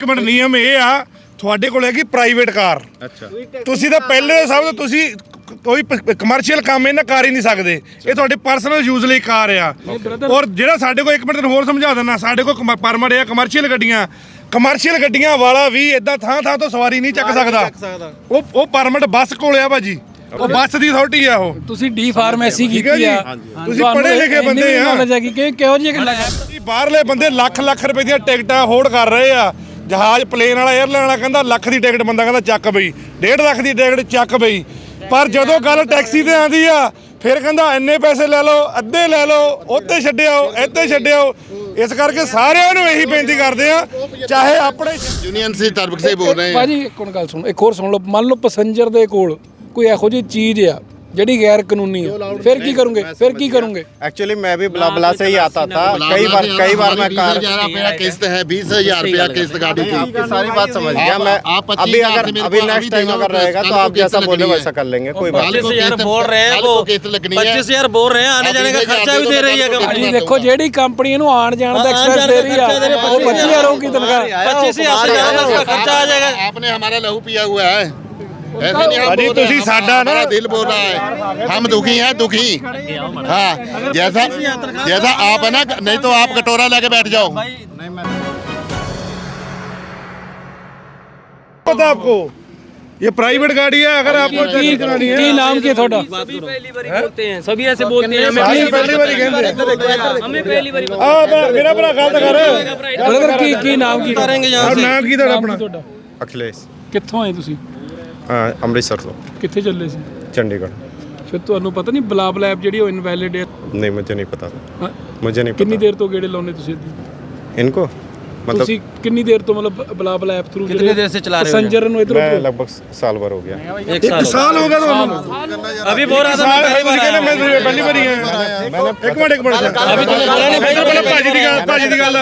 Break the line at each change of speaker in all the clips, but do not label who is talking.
ਇੱਕ ਮਿੰਟ ਨਿਯਮ ਇਹ ਆ ਤੁਹਾਡੇ ਕੋਲ ਹੈਗੀ ਪ੍ਰਾਈਵੇਟ ਕਾਰ।
ਅੱਛਾ।
ਤੁਸੀਂ ਤਾਂ ਪਹਿਲੇ ਸਭ ਤੋਂ ਤੁਸੀਂ ਕੋਈ ਕਮਰਸ਼ੀਅਲ ਕੰਮ ਇਹਨਾਂ ਕਰ ਹੀ ਨਹੀਂ ਸਕਦੇ। ਇਹ ਤੁਹਾਡੇ ਪਰਸਨਲ ਯੂਜ਼ ਲਈ ਕਾਰ ਆ। ਔਰ ਜਿਹੜਾ ਸਾਡੇ ਕੋਲ ਇੱਕ ਮਿੰਟ ਹੋਰ ਸਮਝਾ ਦਿੰਦਾ ਸਾਡੇ ਕੋਲ ਪਰਮਿਟ ਆ ਕਮਰਸ਼ੀਅਲ ਗੱਡੀਆਂ। ਕਮਰਸ਼ੀਅਲ ਗੱਡੀਆਂ ਵਾਲਾ ਵੀ ਇਦਾਂ ਥਾਂ ਥਾਂ ਤੋਂ ਸਵਾਰੀ ਨਹੀਂ ਚੱਕ ਸਕਦਾ। ਉਹ ਉਹ ਪਰਮਿਟ ਬੱਸ ਕੋਲ ਆ ਭਾਜੀ। ਉਹ ਬੱਸ ਦੀ ਅਥਾਰਟੀ ਆ ਉਹ।
ਤੁਸੀਂ ਡੀ ਫਾਰਮੇਸੀ ਕੀਤੀ। ਆ।
ਤੁਸੀਂ ਪੜ੍ਹੇ ਲਿਖੇ ਬੰਦੇ ਆ।
ਕਿ ਕਿਹੋ ਜਿਹੀ ਗੱਲਾਂ
ਬਾਹਰਲੇ ਬੰਦੇ ਲੱਖ ਲੱਖ ਰੁਪਏ ਦੀਆਂ ਟਿਕਟਾਂ ਹੋਲਡ ਕਰ ਰਹੇ ਆ। ਜਹਾਜ਼ ਪਲੇਨ ਵਾਲਾ 에ਅਰਲਾਈਨ ਵਾਲਾ ਕਹਿੰਦਾ ਲੱਖ ਦੀ ਟਿਕਟ ਬੰਦਾ ਕਹਿੰਦਾ ਚੱਕ ਬਈ। 1.5 ਲੱਖ ਦੀ ਟਿਕਟ ਚੱਕ ਬਈ। ਪਰ ਜਦੋਂ ਗੱਲ ਟੈਕਸੀ ਤੇ ਆਂਦੀ ਆ ਫਿਰ ਕਹਿੰਦਾ ਇੰਨੇ ਪੈਸੇ ਲੈ ਲਓ ਅੱਧੇ ਲੈ ਲਓ ਉੱਤੇ ਛੱਡਿਓ ਇੱਥੇ ਛੱਡਿਓ ਇਸ ਕਰਕੇ ਸਾਰਿਆਂ ਨੂੰ ਇਹੀ ਬੇਨਤੀ ਕਰਦੇ ਆ ਚਾਹੇ ਆਪਣੇ
ਯੂਨੀਅਨ ਸੀ ਤਰਫ ਸੇ ਬੋਲ ਰਹੇ ਆ।
ਭਾਜੀ ਇੱਕ ਹੁਣ ਗੱਲ ਸੁਣੋ ਇੱਕ ਹੋਰ ਸੁਣ ਲਓ ਮੰਨ ਲਓ ਪੈਸੰਜਰ ਦੇ ਕੋਲ ਕੋਈ ਇਹੋ ਜਿਹੀ ਚੀਜ਼ ਆ ਜਿਹੜੀ ਗੈਰ ਕਾਨੂੰਨੀ ਆ ਫਿਰ ਕੀ ਕਰੋਗੇ ਫਿਰ ਕੀ ਕਰੋਗੇ
एक्चुअली मैं भी बला बला से ही आता था कई बार कई बार मैं कार
ग्यारह रुपया किस्त है बीस हजार रुपया किस्त गाड़ी की
आपकी सारी बात समझ गया
आप-
मैं
आप पच्चीस
अभी
हजार
अगर
से मेरे
अभी
को
नेक्स्ट
अभी
टाइम
दे दो,
अगर रहेगा
कल
तो
को
आप
किस्त
जैसा बोले
लगनी है।
वैसा कर लेंगे कोई बात
कल को
पच्चीस हजार
किस्त-
बोल रहे हैं
कल
वो
को किस्त लगनी है
पच्चीस हजार बोल रहे हैं आने जाने का खर्चा भी दे रही है
पच्चीस
ਭਾਜੀ
हजार
ਦੇਖੋ ਜਿਹੜੀ ਕੰਪਨੀ ਇਹਨੂੰ ਆਣ ਜਾਣ ਦਾ
ਆਉਣ
ਐਕਸਪ੍ਰੈਸ
ਜਾਣ
ਦੇ
ਦਾ
ਰਹੀ ਆ
ਖਰਚਾ ਦੇ ਰਹੇ,
ਉਹ 25000 ਹੋਊਗੀ ਤਨਖਾਹ
पच्चीस हजार से ज्यादा उसका खर्चा आ जाएगा
आपने हमारा लहू पिया हुआ है ऐसे नहीं हम
भाजी,
बोल रहे,
तुसी
हम-
साडा ना-
हमारा दिल बोल रहा है हम दुखी हैं दुखी हाँ जैसा जैसा आप है ना नहीं तो आप कटोरा लेके बैठ जाओ
पता आपको ये प्राइवेट गाड़ी है अगर आपको
ਕੀ
चलानी है
ਕੀ ਨਾਮ ਕੀ ਹੈ ਤੁਹਾਡਾ
सभी पहली बारी बोलते हैं सभी ऐसे बोलते हैं
ਸਾਰੀ ਪਹਿਲੀ ਵਾਰੀ ਕਹਿੰਦੇ
हमें पहली बारी
ਆ ਭਰਾ- ਮੇਰਾ ਭਰਾ ਗਲਤ ਕਰ
ਬ੍ਰਦਰ ਕੀ ਕੀ ਨਾਮ ਕੀ
करेंगे यहाँ
ਆਹ
से
ਨਾਮ ਕੀ ਤੁਹਾਡਾ ਆਪਣਾ
ਤੁਹਾਡਾ
अखिलेश
ਕਿੱਥੋਂ ਆਏ ਤੁਸੀਂ
हाँ, अमृतसर तो
ਕਿੱਥੇ ਚੱਲੇ ਸੀ
चंडीगढ़
ਫਿਰ ਤੁਹਾਨੂੰ ਪਤਾ ਨਹੀਂ ਬਲਾਬ ਲੈਬ ਜਿਹੜੀ ਉਹ ਇਨਵੈਲਿਡ ਹੈ
नहीं मुझे नहीं पता था
ਹਾਂ?
मुझे नहीं
ਕਿੰਨੀ
पता
ਦੇਰ ਤੋਂ ਗੇੜੇ ਲਾਉਨੇ ਤੁਸੀਂ ਇੱਥੇ?
इनको मतलब
ਤੁਸੀਂ ਕਿੰਨੀ ਦੇਰ ਤੋਂ ਮਤਲਬ ਬਲਾਬ ਲੈਬ ਥਰੂ
कितनी देर से चला रहे हो
ਪੈਸੰਜਰ ਨੂੰ ਇਧਰ
मैं लगभग साल भर हो गया
एक साल हो
ਸਾਲ ਹੋ ਗਿਆ ਤੁਹਾਨੂੰ
गया। अभी बोल रहा था मैं पहली बार
ਕਹਿੰਦੇ
आया
ਮੈਂ
हूँ।
ਤੁਸੀਂ ਪਹਿਲੀ ਵਾਰੀ ਆਇਆ ਇੱਕ ਮਿੰਟ ਇੱਕ ਮਿੰਟ
अभी तुमने बोला नहीं
ਇੱਧਰ ਪਹਿਲਾਂ ਭਾਜੀ ਦੀ ਗੱਲ ਭਾਜੀ ਦੀ ਗੱਲ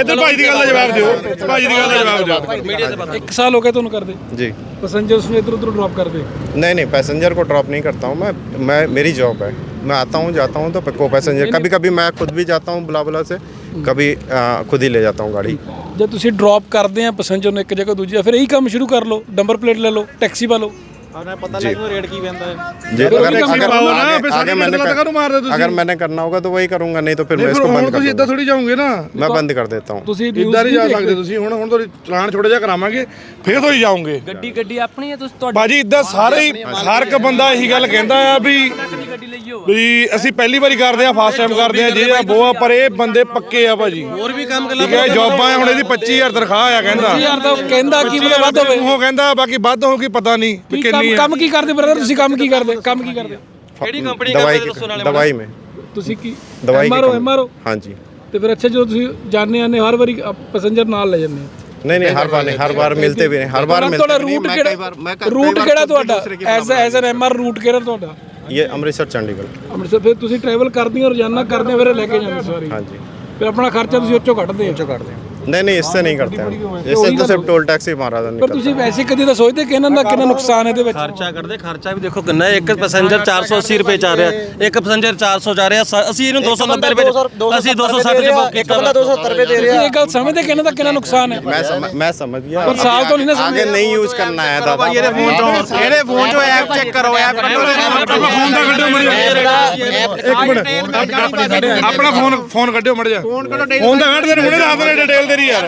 ਇੱਧਰ ਭਾਜੀ ਦੀ ਗੱਲ ਦਾ ਜਵਾਬ ਦਿਓ ਭਾਜੀ ਦੀ ਗੱਲ ਦਾ ਜਵਾਬ ਦਿਓ
मीडिया से बात
ਇੱਕ ਸਾਲ ਹੋ ਗਿਆ ਤੁਹਾਨੂੰ ਕਰਦੇ
जी
ਪੈਸੰਜਰਸ ਨੂੰ ਇਧਰ ਉਧਰ ਡ੍ਰੌਪ ਕਰਦੇ
नहीं नहीं पैसेंजर को ड्रॉप नहीं करता हूँ मैं मैं मेरी जॉब है मैं आता हूँ जाता हूँ तो को पैसेंजर कभी कभी मैं खुद भी जाता हूँ बुला बुला से कभी आ, खुद ही ले जाता हूँ गाड़ी
ਜੇ ਤੁਸੀਂ ਡ੍ਰੌਪ ਕਰਦੇ ਆ ਪੈਸੰਜਰ ਨੂੰ ਇੱਕ ਜਗ੍ਹਾ ਦੂਜੀ ਜਗ੍ਹਾ, ਫਿਰ ਇਹੀ ਕੰਮ ਸ਼ੁਰੂ ਕਰ ਲਓ ਨੰਬਰ ਪਲੇਟ ਲੈ ਲਓ ਟੈਕਸੀ ਪਾ ਲਓ
जी
ਫਿਰ
अगर
ਉਹੀ ਕੰਮ
अगर
ਪਾਓ ਨਾ,
आगे-
ਫਿਰ
आगे
ਸਾਡੀ
मैंने
ਲੱਤ ਕਾਹਨੂੰ ਮਾਰਦੇ ਤੁਸੀਂ?
अगर मैंने करना होगा तो वही करूंगा नहीं तो फिर मैं
ਨਹੀਂ ਫਿਰ
इसको
ਹੁਣ
बंद कर
ਤੁਸੀਂ ਇੱਦਾਂ
दूंगा
ਥੋੜੀ ਜਾਓਗੇ ਨਾ
मैं बंद कर देता हूँ
ਤੁਸੀਂ
ਇੱਦਾਂ ਨਹੀਂ ਜਾ ਸਕਦੇ ਤੁਸੀਂ ਹੁਣ ਹੁਣ ਤੁਹਾਡੀ ਚਲਾਨ ਛੋਟਾ ਜਿਹਾ ਕਰਾਵਾਂਗੇ ਫਿਰ ਤੁਸੀਂ ਜਾਓਗੇ
ਗੱਡੀ ਗੱਡੀ ਆਪਣੀ ਹੈ ਤੁਸੀਂ ਤੁਹਾਡੀ
ਬਾਜੀ ਇਦਾਂ ਸਾਰੇ ਹੀ ਹਰ ਇੱਕ ਬੰਦਾ ਇਹੀ ਗੱਲ ਕਹਿੰਦਾ ਆ ਵੀ
ਗੱਡੀ ਲਈਓ
ਵੀ ਅਸੀਂ ਪਹਿਲੀ ਵਾਰੀ ਕਰਦੇ ਆ ਫਾਸਟ ਟਾਈਮ ਕਰਦੇ ਆ ਜੇ ਆ ਬੋਆ ਪਰ ਇਹ ਬੰਦੇ ਪੱਕੇ ਆ ਭਾਜੀ
ਹੋਰ ਵੀ ਕੰਮ ਕਰ
ਠੀਕ ਹੈ ਜੌਬਾਂ ਆ, ਹੁਣ ਇਹਦੀ 25000 ਤਨਖਾਹ ਆ ਕਹਿੰਦਾ
ਯਾਰ ਤਾਂ ਕਹਿੰਦਾ ਕੀ ਪਤਾ ਵੱਧ ਹੋਵੇ
ਉਹ ਕਹਿੰਦਾ ਬਾਕੀ ਵੱਧ ਹੋਊਗੀ ਪਤਾ ਨਹੀਂ ਵੀ
ਕੀ
ਕਿੰਨੀ
ਕੰਮ
ਆ
ਕੰਮ ਕੀ ਕਰਦੇ ਬ੍ਰਦਰ ਤੁਸੀਂ ਕੰਮ ਕੀ ਕਰਦੇ ਕੰਮ ਕੀ ਕਰਦੇ
ਕਿਹੜੀ ਕੰਪਨੀ
दवाई
ਕਰਦੇ ਦੱਸੋ ਨਾਲੇ
की- दवाई में
ਤੁਸੀਂ ਕੀ
दवाई की
ਐਮਆਰਓ
कंपनी-
ਐਮਆਰਓ
हाँ जी
ਤੇ ਫਿਰ ਅੱਛਾ ਜਦੋਂ ਤੁਸੀਂ ਜਾਣਦੇ ਆਨੇ ਹਰ ਵਾਰੀ ਪੈਸੰਜਰ ਨਾਲ ਲੈ ਜਾਂਦੇ ਆ
नहीं नहीं हर बार नहीं हर बार मिलते भी नहीं हर बार मिलते
ਤੁਹਾਡਾ
भी नहीं
ਰੂਟ
मैं कई बार मैं
ਕਿਹੜਾ
कई
ਰੂਟ
बार
ਕਿਹੜਾ
खुद भी
ਤੁਹਾਡਾ
दूसरे की
as as an MR route ਕਿਹੜਾ ਤੁਹਾਡਾ
ਇਹ ਅੰਮ੍ਰਿਤਸਰ ਚੰਡੀਗੜ੍ਹ।
ਅੰਮ੍ਰਿਤਸਰ ਫਿਰ ਤੁਸੀਂ ਟਰੈਵਲ ਕਰਦੇ ਹੋ ਰੋਜ਼ਾਨਾ ਕਰਦੇ ਹੋ ਫਿਰ ਲੈ ਕੇ ਜਾਂਦੇ ਸਵਾਰੀ
ਹਾਂਜੀ।
ਫਿਰ ਆਪਣਾ ਖਰਚਾ ਤੁਸੀਂ ਉੱਚੋਂ ਕੱਢਦੇ ਹੋ। ਉੱਚੋਂ ਕੱਢਦੇ ਹੋ।
नहीं नहीं इससे नहीं करते हम इससे तो सिर्फ टोल टैक्स ही हमारा
ਪਰ
निकलता
ਤੁਸੀਂ ਵੈਸੇ ਕਦੀ ਤਾਂ ਸੋਚਦੇ ਕਿ ਇਹਨਾਂ ਦਾ ਕਿੰਨਾ ਨੁਕਸਾਨ ਇਹਦੇ ਵਿੱਚ
ਖਰਚਾ ਕਰਦੇ ਖਰਚਾ ਵੀ ਦੇਖੋ ਕਿੰਨਾ ਹੈ। ਇੱਕ ਪੈਸੇਂਜਰ 480 ਰੁਪਏ ਚ ਆ ਰਿਹਾ ਇੱਕ ਪੈਸੇਂਜਰ 400 ਜਾ ਰਿਹਾ ਸ- ਅਸੀਂ ਇਹਨੂੰ 290 ਰੁਪਏ ਅਸੀਂ 260 ਚ ਬੁੱਕ ਕੀਤਾ ਵਾ।
ਤੁਸੀਂ ਇਹ ਗੱਲ ਸਮਝਦੇ ਕਿ ਇਹਨਾਂ ਦਾ ਕਿੰਨਾ ਨੁਕਸਾਨ ਹੈ
मैं समझ मैं समझ गया
ਪਰ ਸਾਲ ਤੋਂ ਨਹੀਂ ਨਾ
आगे नहीं यूज करना है दादा
ਇਹਦੇ ਫੋਨ ਚੋਂ ਐਪ ਚੈੱਕ ਕਰੋ ਐਪ ਕੱਢੋ ਆਪਣਾ ਫੋਨ ਦਾ ਕੱਢੋ ਮੜ ਇੱਕ ਮਿੰਟ ਆਪਣਾ ਫੋਨ ਫੋਨ ਕੱਢਿਓ ਮੜ ਜਾ ਫੋਨ ਕੱਢੋ ਫੋਨ ਦਾ ਕੱਢ ਦੇ ਹੁਣੇ ਦੱਸ ਦੇ ਡਿਟੇਲ ਤੇਰੀ ਯਾਰ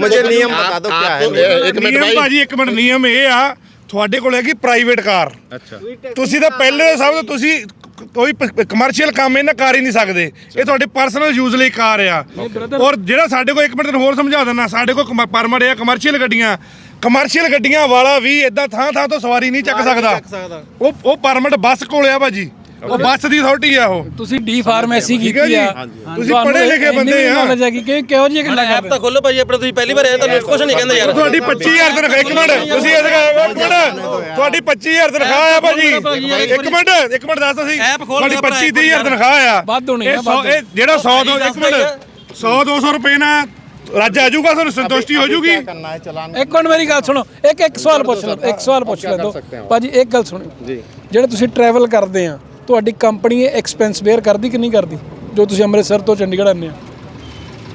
मुझे नियम बता दो क्या है
एक मिनट
ਨਿਯਮ
भाई
ਭਾਜੀ ਇੱਕ ਮਿੰਟ ਨਿਯਮ ਇਹ ਆ ਤੁਹਾਡੇ ਕੋਲ ਹੈਗੀ ਪ੍ਰਾਈਵੇਟ ਕਾਰ
अच्छा
ਤੁਸੀਂ ਤਾਂ ਪਹਿਲੇ ਸਭ ਤੋਂ ਤੁਸੀਂ ਕ- ਕੋਈ ਕਮਰਸ਼ੀਅਲ ਕੰਮ ਇਹਨਾਂ ਕਰ ਹੀ ਨਹੀਂ ਸਕਦੇ ਇਹ ਤੁਹਾਡੇ ਪਰਸਨਲ ਯੂਜ਼ ਲਈ ਕਾਰ ਆ ਔਰ ਜਿਹੜਾ ਸਾਡੇ ਕੋਲ ਇੱਕ ਮਿੰਟ ਤੈਨੂੰ ਹੋਰ ਸਮਝਾ ਦਿੰਦਾ ਸਾਡੇ ਕੋਲ ਪਰਮਿਟ ਆ ਕਮਰਸ਼ੀਅਲ ਗੱਡੀਆਂ ਕਮਰਸ਼ੀਅਲ ਗੱਡੀਆਂ ਵਾਲਾ ਵੀ ਇਦਾਂ ਥਾਂ ਥਾਂ ਤੋਂ ਸਵਾਰੀ ਨਹੀਂ ਚੱਕ ਸਕਦਾ ਉਹ ਉਹ ਪਰਮਿਟ ਬੱਸ ਕੋਲ ਆ ਭਾਜੀ ਉਹ ਬੱਸ ਦੀ ਅਥਾਰਟੀ ਆ ਉਹ।
ਤੁਸੀਂ ਡੀ ਫਾਰਮੇਸੀ ਕੀਤੀ ਆ।
ਤੁਸੀਂ ਪੜ੍ਹੇ ਲਿਖੇ ਬੰਦੇ ਆ।
ਨੌਲੇਜ ਆ ਕਿ ਕਿਹੋ ਜੀ ਇੱਕ
ਲੱਗਾ ਤਾਂ ਖੋਲੋ ਭਾਈ ਆਪਣਾ ਤੁਸੀਂ ਪਹਿਲੀ ਵਾਰ ਆਏ ਤੁਹਾਨੂੰ ਕੁਝ ਨਹੀਂ ਕਹਿੰਦੇ ਯਾਰ।
ਤੁਹਾਡੀ 25000 ਤਨਖਾਹ ਇੱਕ ਮਿੰਟ ਤੁਸੀਂ ਇਸ ਮਿੰਟ ਤੁਹਾਡੀ 25000 ਤਨਖਾਹ ਆ ਭਾਜੀ। ਇੱਕ ਮਿੰਟ ਇੱਕ ਮਿੰਟ ਦੱਸ
ਤੁਸੀਂ।
ਤੁਹਾਡੀ 25 ਤਨਖਾਹ ਆ।
ਵੱਧ ਹੋਣੀ ਆ
ਇਹ ਜਿਹੜਾ 100 ਤੋਂ ਇੱਕ ਮਿੰਟ 100 200 ਰੁਪਏ ਨਾਲ ਰਾਜ ਆ ਜਾਊਗਾ ਸੰਤੁਸ਼ਟੀ ਹੋ
ਜੂਗੀ?
ਇੱਕ ਮਿੰਟ ਮੇਰੀ ਗੱਲ ਸੁਣੋ। ਇੱਕ ਇੱਕ ਸਵਾਲ ਪੁੱਛ ਲਓ ਇੱਕ ਸਵਾਲ ਪੁੱਛ ਲੈ ਭਾਜੀ ਇੱਕ ਗੱਲ ਸੁਣੋ। ਜਿਹੜੇ ਤੁਸੀਂ ਟਰੈਵਲ ਕਰਦੇ ਆ ਤੁਹਾਡੀ ਕੰਪਨੀ ਇਹ ਐਕਸਪੈਂਸ ਬੇਅਰ ਕਰਦੀ ਕਿ ਨਹੀਂ ਕਰਦੀ? ਜੋ ਤੁਸੀਂ ਅੰਮ੍ਰਿਤਸਰ ਤੋਂ ਚੰਡੀਗੜ੍ਹ ਆਉਂਦੇ ਆ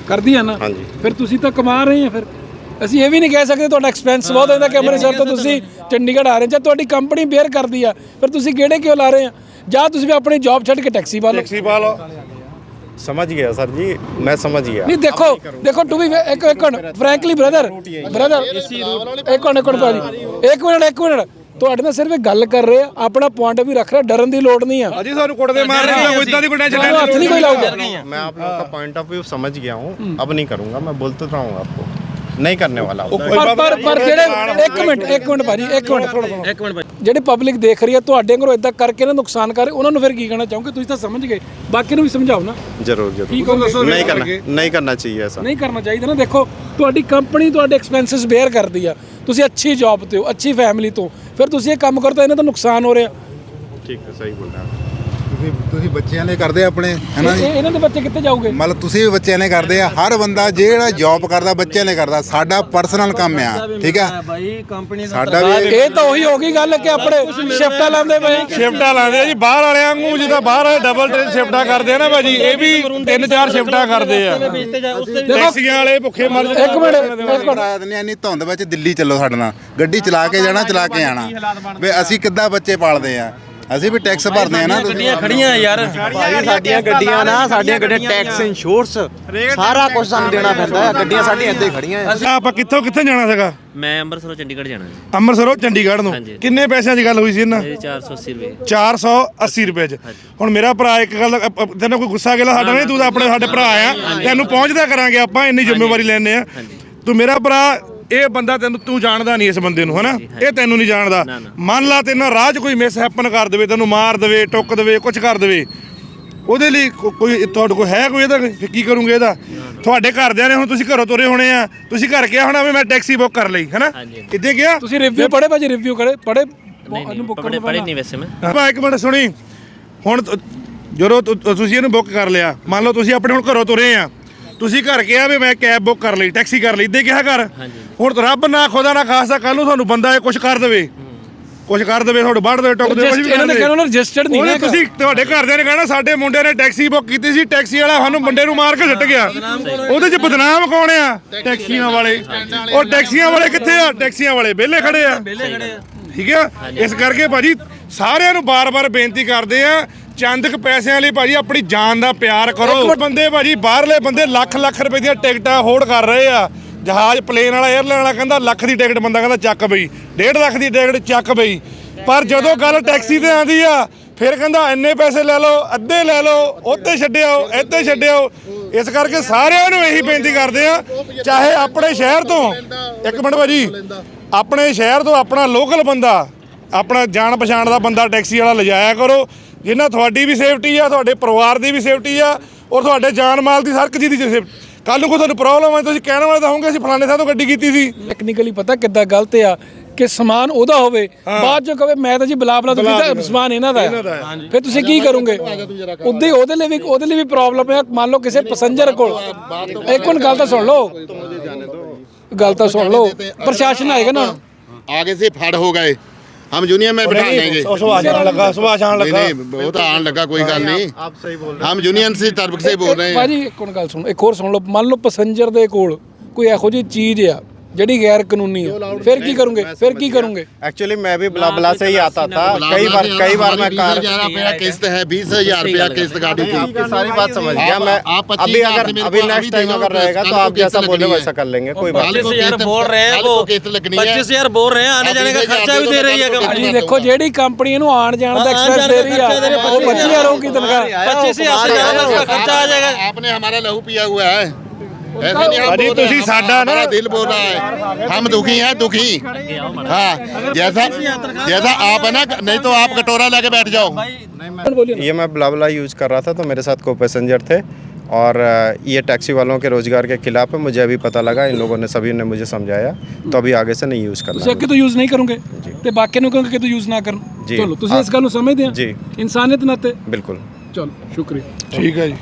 ਕਰਦੀ ਆ ਨਾ? ਫਿਰ ਤੁਸੀਂ ਤਾਂ ਕਮਾ ਰਹੇ ਆ ਫਿਰ। ਅਸੀਂ ਇਹ ਵੀ ਨਹੀਂ ਕਹਿ ਸਕਦੇ ਤੁਹਾਡਾ ਐਕਸਪੈਂਸ ਬਹੁਤ ਹੁੰਦਾ ਕਿ ਅੰਮ੍ਰਿਤਸਰ ਤੋਂ ਤੁਸੀਂ ਚੰਡੀਗੜ੍ਹ ਆ ਰਹੇ ਜਾਂ ਤੁਹਾਡੀ ਕੰਪਨੀ ਬੇਅਰ ਕਰਦੀ ਆ ਫਿਰ ਤੁਸੀਂ ਕਿਹੜੇ ਕਿਉਂ ਲਾ ਰਹੇ ਆ? ਜਾਂ ਤੁਸੀਂ ਵੀ ਆਪਣੀ ਜੌਬ ਛੱਡ ਕੇ ਟੈਕਸੀ ਵਾਲੋ
ਟੈਕਸੀ ਪਾ ਲਓ।
ਸਮਝ ਗਿਆ ਸਰ ਜੀ ਮੈਂ ਸਮਝ ਗਿਆ।
ਨਹੀਂ ਦੇਖੋ ਦੇਖੋ ਟੂ ਵੀ ਇੱਕ ਇੱਕ ਮਿੰਟ ਬ੍ਰਦਰ ਬ੍ਰਦਰ ਇੱਕ ਮਿੰਟ ਇੱਕ ਮਿੰਟ ਇੱਕ ਮਿੰਟ ਇੱਕ ਮਿੰਟ। ਤੁਹਾਡੇ ਨਾਲ ਸਿਰਫ ਇੱਕ ਗੱਲ ਕਰ ਰਹੇ ਆ ਆਪਣਾ ਪੁਆਇੰਟ ਵੀ ਰੱਖ ਰਿਹਾ ਡਰਨ ਦੀ ਲੋੜ ਨਹੀਂ ਆ
ਅਜੀ ਸਾਨੂੰ ਕੁੱਟਦੇ ਮਾਰਦੇ ਆ ਕੋਈ ਇਦਾਂ ਦੀ ਕੋਈ ਟੈਨਸ਼ਨ
ਤੁਹਾਨੂੰ ਹੱਥ ਨਹੀਂ ਕੋਈ ਲਾਊਗਾ
मैं आप लोगों का पॉइंट ऑफ व्यू समझ गया हूँ अब नहीं करूँगा मैं बोल तो रहा हूँ आपको नहीं करने वाला हूँ
ਪਰ ਪਰ ਪਰ ਜਿਹੜੇ ਇੱਕ ਮਿੰਟ ਇੱਕ ਮਿੰਟ ਭਾਜੀ ਇੱਕ ਮਿੰਟ
ਇੱਕ ਮਿੰਟ ਭਾਈ
ਜਿਹੜੇ ਪਬਲਿਕ ਦੇਖ ਰਹੀ ਹੈ ਤੁਹਾਡੇ ਵਾਂਗੂ ਇਦਾਂ ਕਰਕੇ ਨਾ ਨੁਕਸਾਨ ਕਰ ਰਹੇ ਉਹਨਾਂ ਨੂੰ ਫਿਰ ਕੀ ਕਹਿਣਾ ਚਾਹੋਗੇ ਤੁਸੀਂ ਤਾਂ ਸਮਝ ਗਏ ਬਾਕੀ ਨੂੰ ਵੀ ਸਮਝਾਓ ਨਾ
जरूर जरूर
ਕੀ ਕਹੋਗੇ
नहीं करना नहीं करना चाहिए ऐसा
ਨਹੀਂ ਕਰਨਾ ਚਾਹੀਦਾ ਨਾ ਦੇਖੋ ਤੁਹਾਡੀ ਕੰਪਨੀ ਤੁਹਾਡੇ ਐਕਸਪੈਂਸਸ ਬੇਅਰ ਕਰਦੀ ਆ ਤੁਸੀਂ ਅੱਛੀ ਜੌਬ ਤੇ ਹੋ ਅੱਛੀ ਫੈਮਿਲੀ ਤੋਂ ਫਿਰ ਤੁਸੀਂ ਇਹ ਕੰਮ ਕਰੋ ਇਹਨਾਂ ਦਾ ਨੁਕਸਾਨ ਹੋ ਰਿਹਾ।
ਠੀਕ ਹੈ ਸਹੀ ਬੋਲਦਾ
ਤੁਸੀਂ ਤੁਸੀਂ ਬੱਚਿਆਂ ਲਈ ਕਰਦੇ ਆਪਣੇ ਹੈਨਾ ਜੀ?
ਇਹ- ਇਹਨਾਂ ਦੇ ਬੱਚੇ ਕਿੱਥੇ ਜਾਓਗੇ
ਮਤਲਬ ਤੁਸੀਂ ਵੀ ਬੱਚਿਆਂ ਲਈ ਕਰਦੇ ਆ ਹਰ ਬੰਦਾ ਜਿਹੜਾ ਜੌਬ ਕਰਦਾ ਬੱਚਿਆਂ ਲਈ ਕਰਦਾ ਸਾਡਾ ਪਰਸਨਲ ਕੰਮ ਆ ਠੀਕ ਆ?
ਭਾਈ ਕੰਪਨੀ ਦਾ
ਸਾਡਾ ਵੀ
ਇਹ ਤਾਂ ਉਹੀ ਹੋ ਗਈ ਗੱਲ ਕਿ ਆਪਣੇ ਸ਼ਿਫਟਾਂ ਲਾਉਂਦੇ ਪਏ
ਸ਼ਿਫਟਾਂ ਲਾਉਂਦੇ ਆ ਜੀ ਬਾਹਰ ਵਾਲਿਆਂ ਵਾਂਗੂ ਜਿੱਦਾਂ ਬਾਹਰ ਵਾਲੇ ਡਬਲ ਟ੍ਰੇਨ ਸ਼ਿਫਟਾਂ ਕਰਦੇ ਆ ਨਾ ਭਾਜੀ ਇਹ ਵੀ ਤਿੰਨ ਚਾਰ ਸ਼ਿਫਟਾਂ ਕਰਦੇ ਆ।
ਵੇਚਤੇ ਜਾ ਉਸ ਤੇ
ਟੈਕਸੀਆਂ ਵਾਲੇ ਭੁੱਖੇ ਮਰ
ਇੱਕ ਮਿੰਟ ਇੱਕ ਮਿੰਟ।
ਰਾਤ ਨੇ ਇੰਨੀ ਧੁੰਦ ਵਿੱਚ ਦਿੱਲੀ ਚੱਲੋ ਸਾਡੇ ਨਾਲ। ਗੱਡੀ ਚਲਾ ਕੇ ਜਾਣਾ ਚਲਾ ਕੇ ਆਣਾ। ਵੀ ਅਸੀਂ ਕਿੱਦਾਂ ਬੱਚੇ ਪਾਲਦੇ ਆ? ਅਸੀਂ ਵੀ ਟੈਕਸ ਭਰਦੇ ਆ ਨਾ
ਗੱਡੀਆਂ ਖੜੀਆਂ ਯਾਰ।
ਭਾਈ ਸਾਡੀਆਂ ਗੱਡੀਆਂ ਨਾ ਸਾਡੀਆਂ ਗੱਡੀਆਂ ਟੈਕਸ ਇੰਸ਼ੋਰੈਂਸ ਸਾਰਾ ਕੁਝ ਸਾਨੂੰ ਦੇਣਾ ਪੈਂਦਾ ਹੈ। ਗੱਡੀਆਂ ਸਾਡੀਆਂ ਇੱਦਾਂ ਹੀ ਖੜੀਆਂ ਆ।
ਆਪਾਂ ਕਿੱਥੋਂ ਕਿੱਥੇ ਜਾਣਾ ਸੀਗਾ?
ਮੈਂ ਅੰਮ੍ਰਿਤਸਰੋਂ ਚੰਡੀਗੜ੍ਹ ਜਾਣਾ ਜੀ
ਅੰਮ੍ਰਿਤਸਰੋਂ ਚੰਡੀਗੜ੍ਹ ਨੂੰ। ਕਿੰਨੇ ਪੈਸਿਆਂ ਦੀ ਗੱਲ ਹੋਈ ਸੀ ਇਹਨਾਂ?
ਇਹ 480 ਰੁਪਏ।
480 ਰੁਪਏ ਚ। ਹੁਣ ਮੇਰਾ ਭਰਾ ਇੱਕ ਗੱਲ ਤੈਨੂੰ ਕੋਈ ਗੁੱਸਾ ਗਿਲਾ ਸਾਡਾ ਨਹੀਂ? ਤੂੰ ਤਾਂ ਆਪਣੇ ਸਾਡੇ ਭਰਾ ਆ। ਤੈਨੂੰ ਪਹੁੰਚਦਾ ਕਰਾਂਗੇ ਆਪਾਂ ਇੰਨੀ ਜ਼ਿੰਮੇਵਾਰੀ ਲੈਣੇ ਆ। ਤੂੰ ਮੇਰਾ ਭਰਾ ਇਹ ਬੰਦਾ ਤੈਨੂੰ ਤੂੰ ਜਾਣਦਾ ਨਹੀਂ ਇਸ ਬੰਦੇ ਨੂੰ ਹਨਾ? ਇਹ ਤੈਨੂੰ ਨਹੀਂ ਜਾਣਦਾ। ਮੰਨ ਲਾ ਤੈਨੂੰ ਰਾਹ 'ਚ ਕੋਈ ਮਿਸ ਹੈਪਨ ਕਰ ਦੇਵੇ ਤੈਨੂੰ ਮਾਰ ਦੇਵੇ ਟੁੱਕ ਦੇਵੇ ਕੁਝ ਕਰ ਦੇਵੇ। ਉਹਦੇ ਲਈ ਕੋਈ ਤੁਹਾਡੇ ਕੋਲ ਹੈ ਕੋਈ ਇਹਦਾ? ਕੀ ਕਰੋਗੇ ਇਹਦਾ? ਤੁਹਾਡੇ ਘਰਦਿਆਂ ਨੇ ਹੁਣ ਤੁਸੀਂ ਘਰੋਂ ਤੁਰੇ ਹੋਣੇ ਆ। ਤੁਸੀਂ ਘਰ ਕਿਹਾ ਹੋਣਾ ਵੀ ਮੈਂ ਟੈਕਸੀ ਬੁੱਕ ਕਰ ਲਈ ਹੈਨਾ। ਕਿੱਦੇ ਗਿਆ?
ਤੁਸੀਂ ਰਿਵਿਊ ਪੜ੍ਹੇ ਭਾਜੀ ਰਿਵਿਊ ਕਰੇ ਪੜ੍ਹੇ?
ਨਹੀਂ
ਇਹਨੂੰ
ਨਹੀਂ
book
ਪੜੇ
ਕਰਨ
ਪੜੇ
ਤੋਂ
ਨਹੀਂ ਵੈਸੇ ਮੈਂ।
ਆਪਾਂ ਇੱਕ ਮਿੰਟ ਸੁਣੀ। ਹੁਣ ਜਦੋਂ ਤੁਸੀਂ ਇਹਨੂੰ ਬੁੱਕ ਕਰ ਲਿਆ ਮੰਨ ਲਓ ਤੁਸੀਂ ਆਪਣੇ ਹੁਣ ਘਰੋਂ ਤੁਰੇ ਆ। ਤੁਸੀਂ ਘਰ ਕਿਹਾ ਵੀ ਮੈਂ ਕੈਬ ਬੁੱਕ ਕਰ ਲਈ ਟੈਕਸੀ ਕਰ ਲਈ ਇੱਦੇ ਕਿਹਾ ਕਰ ਹੁਣ ਤਾਂ ਰੱਬ ਨਾ ਖੁਦਾ ਨਾ ਖਾਸਾ ਕੱਲ ਨੂੰ ਤੁਹਾਨੂੰ ਬੰਦਾ ਇਹ ਕੁਝ ਕਰ ਦੇਵੇ। ਕੁਝ ਕਰ ਦੇਵੇ ਤੁਹਾਡੇ ਵੱਢ ਦੇਵੇ ਟੁੱਕ ਦੇਵੇ ਕੁਝ ਵੀ
ਇਹਨਾਂ ਨੇ ਕਹਿਣਾ ਰਜਿਸਟਰਡ ਨਹੀਂ ਹੈਗਾ।
ਤੁਸੀਂ ਤੁਹਾਡੇ ਘਰਦਿਆਂ ਨੇ ਕਹਿਣਾ ਸਾਡੇ ਮੁੰਡੇ ਨੇ ਟੈਕਸੀ ਬੁੱਕ ਕੀਤੀ ਸੀ ਟੈਕਸੀ ਵਾਲਾ ਸਾਨੂੰ ਮੁੰਡੇ ਨੂੰ ਮਾਰ ਕੇ ਸੁੱਟ ਗਿਆ। ਉਹਦੇ 'ਚ ਬਦਨਾਮ ਕੌਣ ਆ? ਟੈਕਸੀਆਂ ਵਾਲੇ। ਉਹ ਟੈਕਸੀਆਂ ਵਾਲੇ ਕਿੱਥੇ ਆ? ਟੈਕਸੀਆਂ ਵਾਲੇ ਵਿਹਲੇ ਖੜੇ ਆ। ਠੀਕ ਆ? ਇਸ ਕਰਕੇ ਭਾਜੀ ਸਾਰਿਆਂ ਨੂੰ ਬਾਰ-ਬਾਰ ਬੇਨਤੀ ਕਰਦੇ ਆ ਚੰਦਕ ਪੈਸਿਆਂ ਲਈ ਭਾਜੀ ਆਪਣੀ ਜਾਨ ਦਾ ਪਿਆਰ ਕਰੋ। ਬੰਦੇ ਭਾਜੀ ਬਾਹਰਲੇ ਬੰਦੇ ਲੱਖ ਲੱਖ ਰੁਪਏ ਦੀਆਂ ਟਿਕਟਾਂ ਹੋੜ ਕਰ ਰਹੇ ਆ। ਜਹਾਜ਼ ਪਲੇਨ ਵਾਲਾ 에ਅਰਲਾਈਨ ਵਾਲਾ ਕਹਿੰਦਾ ਲੱਖ ਦੀ ਟਿਕਟ ਬੰਦਾ ਕਹਿੰਦਾ ਚੱਕ ਬਈ। 1.5 ਲੱਖ ਦੀ ਟਿਕਟ ਚੱਕ ਬਈ। ਪਰ ਜਦੋਂ ਗੱਲ ਟੈਕਸੀ ਤੇ ਆਂਦੀ ਆ ਫਿਰ ਕਹਿੰਦਾ ਇੰਨੇ ਪੈਸੇ ਲੈ ਲਓ ਅੱਧੇ ਲੈ ਲਓ ਉੱਤੇ ਛੱਡਿਓ ਇੱਥੇ ਛੱਡਿਓ ਇਸ ਕਰਕੇ ਸਾਰਿਆਂ ਨੂੰ ਇਹੀ ਬੇਨਤੀ ਕਰਦੇ ਆ ਚਾਹੇ ਆਪਣੇ ਸ਼ਹਿਰ ਤੋਂ ਇੱਕ ਮਿੰਟ ਭਾਜੀ ਆਪਣੇ ਸ਼ਹਿਰ ਤੋਂ ਆਪਣਾ ਲੋਕਲ ਬੰਦਾ ਆਪਣਾ ਜਾਣ ਪਛਾਣ ਦਾ ਬੰਦਾ ਟੈਕਸੀ ਵਾਲਾ ਲਿਜਾਇਆ ਕਰੋ। ਜਿੰਨਾ ਤੁਹਾਡੀ ਵੀ ਸੇਫਟੀ ਆ ਤੁਹਾਡੇ ਪਰਿਵਾਰ ਦੀ ਵੀ ਸੇਫਟੀ ਆ ਔਰ ਤੁਹਾਡੇ ਜਾਨ ਮਾਲ ਦੀ ਹਰ ਇੱਕ ਚੀਜ਼ ਦੀ ਸੇਫਟੀ ਕੱਲ ਨੂੰ ਕੋਈ ਤੁਹਾਨੂੰ ਪ੍ਰੋਬਲਮ ਆਏ ਤੁਸੀਂ ਕਹਿਣ ਵਾਲੇ ਤਾਂ ਅਸੀਂ ਫਲਾਣੇ ਸਾਹਿਬ ਤੋਂ ਗੱਡੀ ਕੀਤੀ ਸੀ।
ਟੈਕਨੀਕਲੀ ਪਤਾ ਕਿੱਦਾਂ ਗਲਤ ਆ ਕਿ ਸਮਾਨ ਉਹਦਾ ਹੋਵੇ ਬਾਅਦ ਚ ਕਹੇ ਮੈਂ ਤਾਂ ਜੀ ਬਲਾ ਬਲਾ ਤੁਸੀਂ ਤਾਂ ਸਮਾਨ ਇਹਨਾਂ ਦਾ ਹੈ ਫਿਰ ਤੁਸੀਂ ਕੀ ਕਰੋਗੇ? ਉਹਦੇ ਉਹਦੇ ਲਈ ਵੀ ਉਹਦੇ ਲਈ ਵੀ ਪ੍ਰੋਬਲਮ ਹੈ ਮੰਨ ਲਓ ਕਿਸੇ ਪੈਸੰਜਰ ਕੋਲ। ਇੱਕ ਹੁਣ ਗੱਲ ਤਾਂ ਸੁਣ ਲਓ। ਗੱਲ ਤਾਂ ਸੁਣ ਲਓ। ਪ੍ਰਸ਼ਾਸਨ ਆਏਗਾ ਨਾ
ਆਗੇ ਸੇ ਫੜ ਹੋ ਗਏ। हम यूनियन में बिठा देंगे
ਸੁਭਾਸ਼ ਆਣ ਲੱਗਾ ਸੁਭਾਸ਼ ਆਣ
नहीं
ਲੱਗਾ
नहीं वो तो आने लगा कोई गल नहीं
आप सही बोल रहे
हम यूनियन से तरफ से बोल रहे हैं
ਭਾਜੀ ਇੱਕ ਮਿੰਟ ਗੱਲ ਸੁਣੋ ਇੱਕ ਹੋਰ ਸੁਣ ਲਓ ਮੰਨ ਲਓ ਪੈਸੇਂਜਰ ਦੇ ਕੋਲ ਕੋਈ ਇਹੋ ਜਿਹੀ ਚੀਜ਼ ਆ ਜਿਹੜੀ ਗੈਰ ਕਾਨੂੰਨੀ ਆ ਫਿਰ ਕੀ ਕਰੋਗੇ ਫਿਰ ਕੀ ਕਰੋਗੇ
एक्चुअली मैं भी बला बला से ही आता था कई बार कई बार मैं कार
हजार रुपया किस्त है बीस हजार रुपया किस्त गाड़ी की
आपकी सारी बात समझ गया
आप-
मैं
आप पच्चीस
अभी
हजार
अगर
से मेरे
अभी
को
नेक्स्ट
अभी
टाइम
दे
अगर
दो,
रहेगा तो
कल
आप
को
जैसा
किस्त
बोले
लगनी
वैसा
है।
कर लेंगे कोई बात
कल को
पच्चीस हजार
किस्त-
बोल रहे हैं
कल
वो
को किस्त लगनी है
पच्चीस हजार बोल रहे हैं आने जाने का खर्चा भी दे रही है
ਭਾਜੀ ਦੇਖੋ ਜਿਹੜੀ ਕੰਪਨੀ ਇਹਨੂੰ ਆਣ ਜਾਣ ਦਾ ਐਕਸਪ੍ਰੈਸ ਦੇ ਰਹੀ ਆ ਉਹ 25000 ਹੋਊਗੀ ਤਨਖਾਹ
पच्चीस हजार से जाना उसका खर्चा आ जाएगा
आपने हमारा लहू पिया हुआ है ऐसे नहीं हम
अरे
बोल रहे
तुसी
हैं, हम-
साडा ना-
हमारा दिल बोल रहा है हम दुखी हैं दुखी हाँ जैसा जैसा आप है ना नहीं तो आप कटोरा लेके बैठ जाओ
ये मैं ब्लाबला यूज कर रहा था तो मेरे साथ को पैसेंजर थे और अ, ये टैक्सी वालों के रोजगार के खिलाफ है मुझे अभी पता लगा इन लोगों ने सभी ने मुझे समझाया तो अभी आगे से नहीं यूज
ਤੁਸੀਂ
करना
ਅੱਗੇ ਤੋਂ ਯੂਜ਼ ਨਹੀਂ ਕਰੋਗੇ ਤੇ ਬਾਕੀ ਨੂੰ ਕਹੋਗੇ ਕਿ ਤੂੰ ਯੂਜ਼ ਨਾ ਕਰਨ
ਜੀ।
ਚਲੋ ਤੁਸੀਂ ਇਸ ਗੱਲ ਨੂੰ ਸਮਝਦੇ ਆ
ਜੀ।
ਇਨਸਾਨੀਅਤ ਨਾਤੇ
बिल्कुल
ਚਲੋ ਸ਼ੁਕਰੀਆ
ਠੀਕ ਹੈ ਜੀ